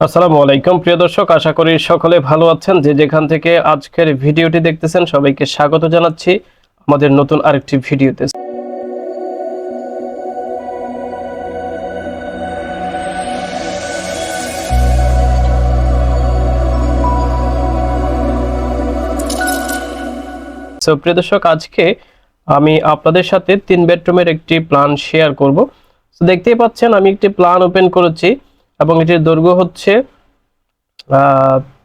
আসসালামু আলাইকুম। প্রিয় দর্শক, আশা করি সকলে ভালো আছেন। যে যেখান থেকে আজকের ভিডিওটি দেখতেছেন, সবাইকে স্বাগত জানাচ্ছি আমাদের নতুন আরেকটি ভিডিওতে। সো প্রিয় দর্শক, আজকে আমি আপনাদের সাথে তিন বেডরুমের একটি প্ল্যান শেয়ার করব। দেখতেই পাচ্ছেন, আমি একটি প্ল্যান ওপেন করেছি। এবং এটির দৈর্ঘ্য হচ্ছে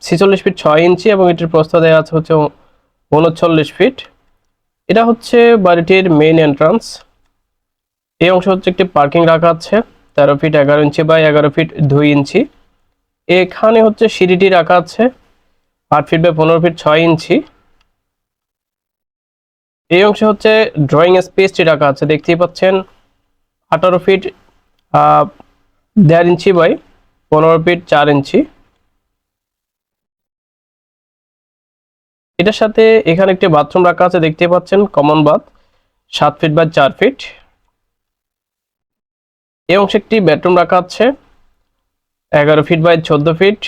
ছিচল্লিশ ফিট ছয় ইঞ্চি এবং এটির প্রস্থ দেওয়া আছে হচ্ছে উনচল্লিশ ফিট। এটা হচ্ছে বাড়িটির মেইন এন্ট্রান্স এই অংশ হচ্ছে একটি পার্কিং রাখা আছে, তেরো ফিট এগারো ইঞ্চি বাই এগারো ফিট দুই ইঞ্চি। এখানে হচ্ছে সিঁড়িটি রাখা আছে, আট ফিট বাই পনেরো ফিট ছয় ইঞ্চি। এই অংশে হচ্ছে ড্রয়িং স্পেসটি রাখা আছে, দেখতেই পাচ্ছেন। আঠারো ফিট দেড় ইঞ্চি বাই পনেরো ফিট চার ইঞ্চি। এটার সাথে এখানে একটি বাথরুম রাখা আছে, দেখতে পাচ্ছেন কমন বাথ সাত ফিট বাই চার ফিট। এই অংশে একটি বেডরুম রাখা আছে, এগারো ফিট বাই চোদ্দ ফিট।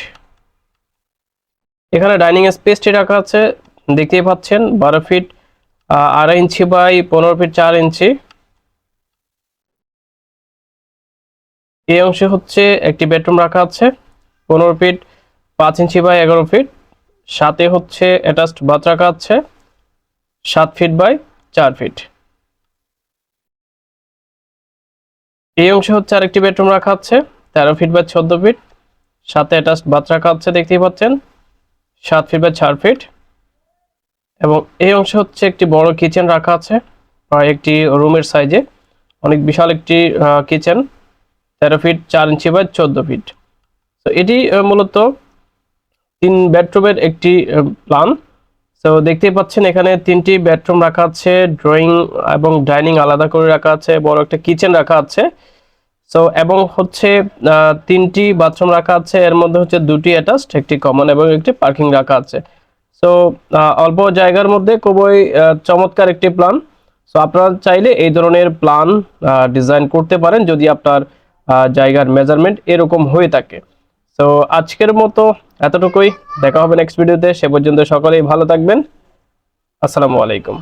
এখানে ডাইনিং স্পেসটি রাখা আছে, দেখতেই পাচ্ছেন, বারো ফিট আড়াই ইঞ্চি বাই পনেরো ফিট চার ইঞ্চি। এই অংশে হচ্ছে একটি বেডরুম রাখা আছে, পনেরো ফিট, পাঁচ ইঞ্চি বাই এগারো ফিট। সাথে হচ্ছে অ্যাটাচড বাথ রাখা আছে, সাত ফিট বাই চার ফিট। এই অংশে হচ্ছে আরেকটি বেডরুম রাখা আছে, তেরো ফিট বাই চোদ্দ ফিট। সাথে অ্যাটাচড বাথ রাখা আছে, দেখতেই পাচ্ছেন, সাত ফিট বাই চার ফিট। এবং এই অংশে হচ্ছে একটি বড় কিচেন রাখা আছে, প্রায় একটি রুমের সাইজে। অনেক বিশাল একটি কিচেন। তেরো ফিট, চার ইঞ্চি বাই চোদ্দ ফিট। তো এটি মূলত তিন বেডরুমের একটি প্ল্যান তো দেখতেই পাচ্ছেন এখানে তিনটি বেডরুম রাখা আছে ড্রয়িং এবং ডাইনিং আলাদা করে রাখা আছে, বড় একটা কিচেন রাখা আছে। সো এবং হচ্ছে তিনটি বাথরুম রাখা আছে, এর মধ্যে হচ্ছে দুটি অ্যাটাচড একটি কমন এবং একটি পার্কিং রাখা আছে। সো অল্প জায়গার মধ্যে খুবই চমৎকার একটি প্ল্যান সো আপনারা চাইলে এই ধরনের প্ল্যান ডিজাইন করতে পারেন, যদি আপনার জায়গার মেজারমেন্ট এরকম হয়ে থাকে। তো আজকের মতো এতটুকুই। দেখা হবে নেক্সট ভিডিওতে সে পর্যন্ত সকলেই ভালো থাকবেন। আসসালামু আলাইকুম।